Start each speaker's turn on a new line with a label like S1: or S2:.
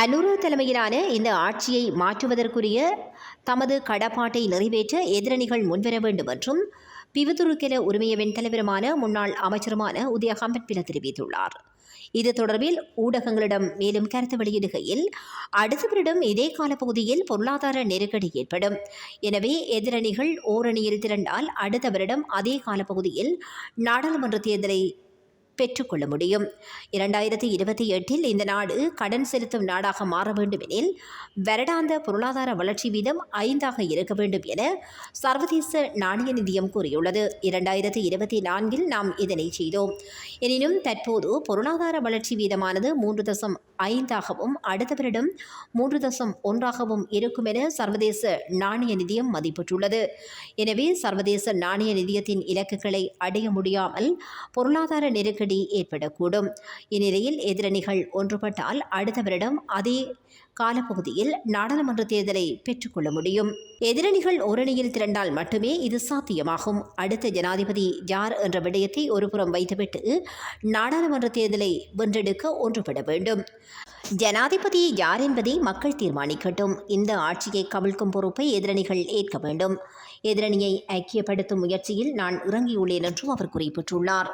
S1: அனுரு தலைமையிலான இந்த ஆட்சியை மாற்றுவதற்குரிய தமது கடப்பாட்டை நிறைவேற்ற எதிரணிகள் முன்வர வேண்டும் என்றும் பிவதுருக்கென உரிமையவின் தலைவருமான முன்னாள் அமைச்சருமான உதய ஹம்பன்பில தெரிவித்துள்ளார். இது தொடர்பில் ஊடகங்களிடம் மேலும் கருத்து வெளியிடுகையில் அடுத்த வருடம் இதே காலப்பகுதியில் பொருளாதார நெருக்கடி ஏற்படும். எனவே எதிரணிகள் ஓரணியில் திரண்டால் அடுத்த வருடம் அதே காலப்பகுதியில் நாடாளுமன்ற தேர்தலை பெற்றுக்கொள்ள முடியும். இரண்டாயிரத்தி இருபத்தி எட்டில் இந்த நாடு கடன் செலுத்தும் நாடாக மாற வேண்டுமெனில் வருடாந்த பொருளாதார வளர்ச்சி வீதம் ஐந்தாக இருக்க வேண்டும் என சர்வதேச நாணய நிதியம் கூறியுள்ளது. இரண்டாயிரத்தி இருபத்தி நான்கில் நாம் இதனை செய்தோம். எனினும் தற்போது பொருளாதார வளர்ச்சி வீதமானது மூன்று தசம் ஐந்தாகவும் அடுத்த வருடம் மூன்று தசம் ஒன்றாகவும் இருக்கும் என சர்வதேச நாணய நிதியம் மதிப்பிட்டுள்ளது. எனவே சர்வதேச நாணய நிதியத்தின் இலக்குகளை அடைய முடியாமல் பொருளாதார நெருக்கடி நெருக்கடி ஏற்படக்கூடும். இந்நிலையில் எதிரணிகள் ஒன்றுபட்டால் அடுத்த வருடம் அதே காலப்பகுதியில் நாடாளுமன்ற தேர்தலை பெற்றுக்கொள்ள முடியும். எதிரணிகள் ஓரணியில் திரண்டால் மட்டுமே இது சாத்தியமாகும். அடுத்த ஜனாதிபதி யார் என்ற விடயத்தை ஒருபுறம் வைத்துவிட்டு நாடாளுமன்ற தேர்தலை வென்றெடுக்க ஒன்றுபட வேண்டும். ஜனாதிபதி யார் என்பதை மக்கள் தீர்மானிக்கட்டும். இந்த ஆட்சியை கவிழ்க்கும் பொறுப்பை எதிரணிகள் ஏற்க வேண்டும். எதிரணியை ஐக்கியப்படுத்தும் முயற்சியில் நான் இறங்கியுள்ளேன் என்றும் அவர் குறிப்பிட்டுள்ளார்.